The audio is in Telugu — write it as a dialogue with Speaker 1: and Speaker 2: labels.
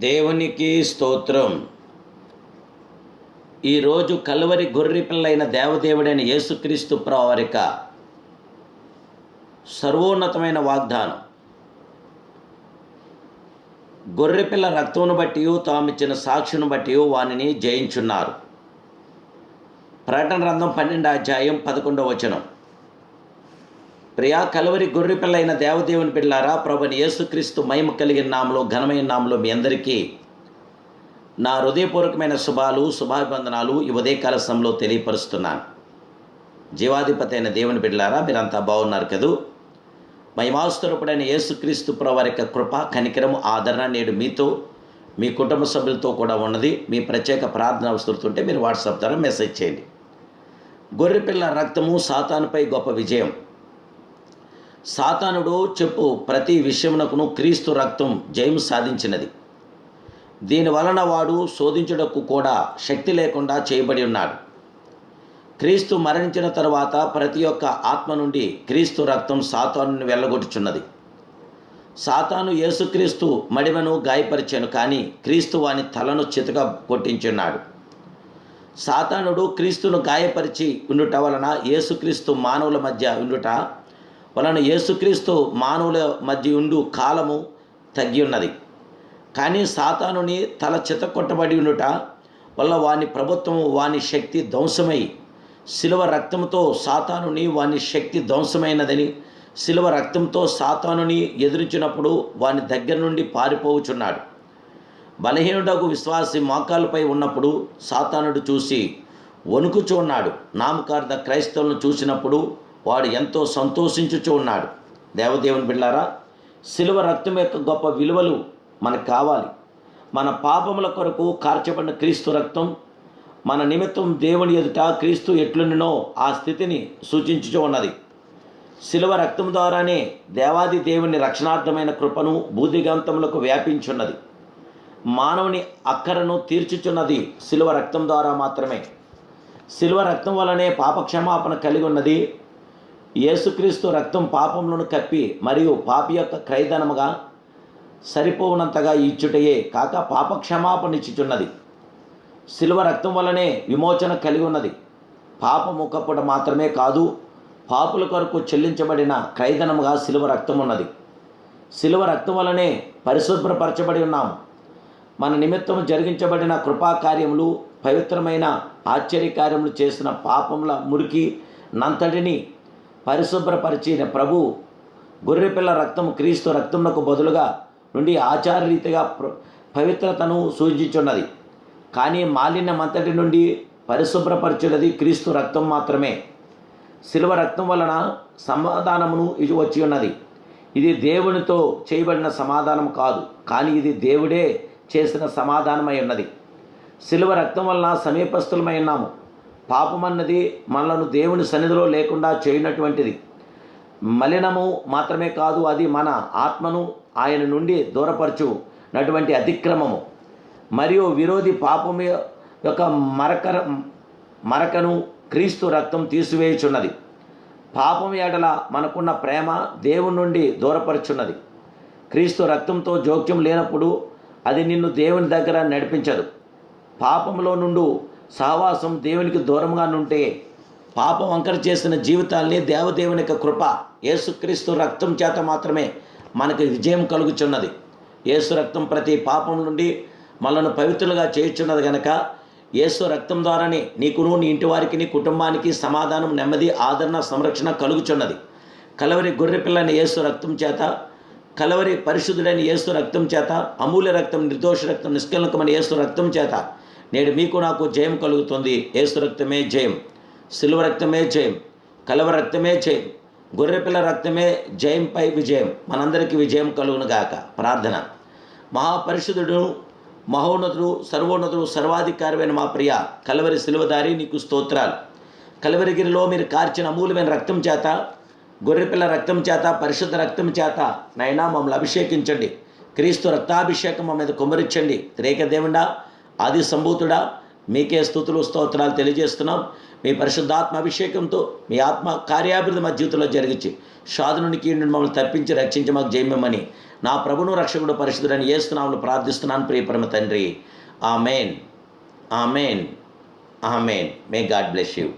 Speaker 1: దేవునికి స్తోత్రం. ఈరోజు కలువరి గొర్రె పిల్లైన దేవదేవుడైన యేసుక్రీస్తు ప్రవారిక సర్వోన్నతమైన వాగ్దానం. గొర్రెపిల్ల రక్తమును బట్టి తామిచ్చిన సాక్షిని బట్టి వానిని జయించున్నారు. ప్రకటన గ్రంథం పన్నెండు అధ్యాయం పదకొండవ వచనం. ప్రియా కలవరి గొర్రెపిల్లైన దేవదేవుని పిల్లారా ప్రభుని యేసుక్రీస్తు మహిమ కలిగిన నామలో ఘనమైన నామలో మీ అందరికీ నా హృదయపూర్వకమైన శుభాలు శుభాభివందనాలు ఈ ఉదయకాల సమయంలో తెలియపరుస్తున్నాను. జీవాధిపతి అయిన దేవుని బిడ్డలారా మీరంతా బాగున్నారు కదూ? మహిమాస్తురపుడైన యేసుక్రీస్తు ప్రవారి యొక్క కృప కనికరము ఆదరణ నేడు మీతో మీ కుటుంబ సభ్యులతో కూడా ఉన్నది. మీ ప్రత్యేక ప్రార్థన అవసరుతుంటే మీరు వాట్సాప్ ద్వారా మెసేజ్ చేయండి. గొర్రెపిల్ల రక్తము సాతానుపై గొప్ప విజయం. సాతానుడు చెప్పు ప్రతి విషయమునకును క్రీస్తు రక్తం జయం సాధించినది. దీని వలన వాడు శోధించుటకు కూడా శక్తి లేకుండా చేయబడి ఉన్నాడు. క్రీస్తు మరణించిన తరువాత ప్రతి ఒక్క ఆత్మ నుండి క్రీస్తు రక్తం సాతానుని వెళ్ళగొట్టుచున్నది సాతాను యేసుక్రీస్తు మడిమను గాయపరిచాను కానీ క్రీస్తు వాని తలను చితగా కొట్టించున్నాడు. సాతానుడు క్రీస్తును గాయపరిచి ఉండుట వలన యేసుక్రీస్తు మానవుల మధ్య ఉండుట వలన యేసుక్రీస్తు మానవుల మధ్య ఉండు కాలము తగ్గి ఉన్నది కానీ సాతానుని తల చితకొట్టబడి ఉండుట వల్ల వాని ప్రభుత్వము వాని శక్తి ధ్వంసమై శిలువ రక్తంతో సాతానుని వాని శక్తి ధ్వంసమైనదని శిలువ రక్తంతో సాతానుని ఎదురించినప్పుడు వాని దగ్గర నుండి పారిపోవుచున్నాడు. బలహీనుడకు విశ్వాసి మోకాళ్ళపై ఉన్నప్పుడు సాతానుడు చూసి వణుకుచూ ఉన్నాడు. నామకార్థ క్రైస్తవులను చూసినప్పుడు వాడు ఎంతో సంతోషించుచూ ఉన్నాడు. దేవదేవుని బిళ్ళారా శిలువ రక్తం యొక్క గొప్ప విలువలు మనకు కావాలి. మన పాపముల కొరకు కార్చబడిన క్రీస్తు రక్తం మన నిమిత్తం దేవుని ఎదుట క్రీస్తు ఎట్లుండినో ఆ స్థితిని సూచించుచూ ఉన్నది. శిలువ రక్తం ద్వారానే దేవాది దేవుని రక్షణార్థమైన కృపను బూదిగంతములకు వ్యాపించున్నది. మానవుని అక్కరను తీర్చుచున్నది శిలువ రక్తం ద్వారా మాత్రమే. శిలువ రక్తం వలనే పాపక్షమాపణ కలిగి ఉన్నది యేసుక్రీస్తు రక్తం పాపములను కప్పి మరియు పాపి యొక్క క్రైదనముగా సరిపోవునంతగా ఇచ్చుటయే కాక పాపక్షమాపణ ఇచ్చుచున్నది. శిలువ రక్తం వలనే విమోచన కలిగి ఉన్నది. పాపము కప్పుట మాత్రమే కాదు పాపుల కొరకు చెల్లించబడిన క్రైదనముగా శిలువ రక్తం ఉన్నది. శిలువ రక్తం వలనే పరిశుభ్రపరచబడి ఉన్నాము మన నిమిత్తం జరిగించబడిన కృపా కార్యములు పవిత్రమైన ఆశ్చర్యకార్యములు చేసిన పాపముల మురికి నంతటిని పరిశుభ్రపరిచిన ప్రభు గొర్రెపిల్ల రక్తము క్రీస్తు రక్తమునకు బదులుగా నుండి ఆచారరీతిగా పవిత్రతను సూచించున్నది కానీ మాలిన్యమంతటి నుండి పరిశుభ్రపరచున్నది క్రీస్తు రక్తం మాత్రమే. శిలువ రక్తం వలన సమాధానమును ఇది వచ్చి ఉన్నది ఇది దేవునితో చేయబడిన సమాధానం కాదు కానీ ఇది దేవుడే చేసిన సమాధానమై ఉన్నది. శిలువ రక్తం వలన సమీపస్థులమై ఉన్నాము. పాపమన్నది మనలను దేవుని సన్నిధిలో లేకుండా చేయనటువంటిది. మలినము మాత్రమే కాదు అది మన ఆత్మను ఆయన నుండి దూరపరచునటువంటి అతిక్రమము. మరియు విరోధి పాపం యొక్క మరకర మరకను క్రీస్తు రక్తం తీసివేయుచున్నది. పాపం ఏడల మనకున్న ప్రేమ దేవుని నుండి దూరపరుచున్నది. క్రీస్తు రక్తంతో జోక్యం లేనప్పుడు అది నిన్ను దేవుని దగ్గర నడిపించదు. పాపంలో నుండు సావాసం దేవునికి దూరంగా నుంటే పాపం వంకర చేసిన జీవితాల్ని దేవదేవుని యొక్క కృప యేసుక్రీస్తు రక్తం చేత మాత్రమే మనకు విజయం కలుగుచున్నది. యేసు రక్తం ప్రతి పాపం నుండి మనల్ని పవిత్రులుగా చేయుచున్నది గనక యేసు రక్తం ద్వారానే నీకును నీ ఇంటి వారికి నీ కుటుంబానికి సమాధానం నెమ్మది ఆదరణ సంరక్షణ కలుగుచున్నది. కలవరి గొర్రెపిల్లని యేసు రక్తం చేత కలవరి పరిశుద్ధుడైన యేసు రక్తం చేత అమూల్య రక్తం నిర్దోష రక్తం నిష్కలకమైన యేసు రక్తం చేత నేడు మీకు నాకు జయం కలుగుతుంది. ఏసు రక్తమే జయం. సిల్వ రక్తమే జయం. కలవ రక్తమే జయం. గొర్రెపిల్ల రక్తమే జయంపై విజయం. మనందరికీ విజయం కలుగునుగాక ప్రార్థన. మహాపరిశుద్ధుడు మహోన్నతుడు సర్వోన్నతుడు సర్వాధికారమైన మా ప్రియ కలవరి సిలువదారి నీకు స్తోత్రాలు. కలవరిగిరిలో మీరు కార్చిన అమూల్యమైన రక్తం చేత గొర్రెపిల్ల రక్తం చేత పరిశుద్ధ రక్తం చేత నైనా మమ్మల్ని అభిషేకించండి. క్రీస్తు రక్తాభిషేకం మా మీద కుమరించండి త్రేక దేవుడా ఆది సంభూతుడా మీకే స్థుతులు స్తోత్రాలు తెలియజేస్తున్నాం. మీ పరిశుద్ధాత్మ అభిషేకంతో మీ ఆత్మ కార్యాభివృద్ధి మా జీవితంలో జరిగించి షాదు నుండి కీడు మమ్మల్ని తప్పించి రక్షించి మాకు జయమని నా ప్రభును రక్షకుడు పరిశుద్ధుడని ఏస్తున్నామని ప్రార్థిస్తున్నాను ప్రియపరమ తండ్రి. Amen. Amen. Amen. May God bless you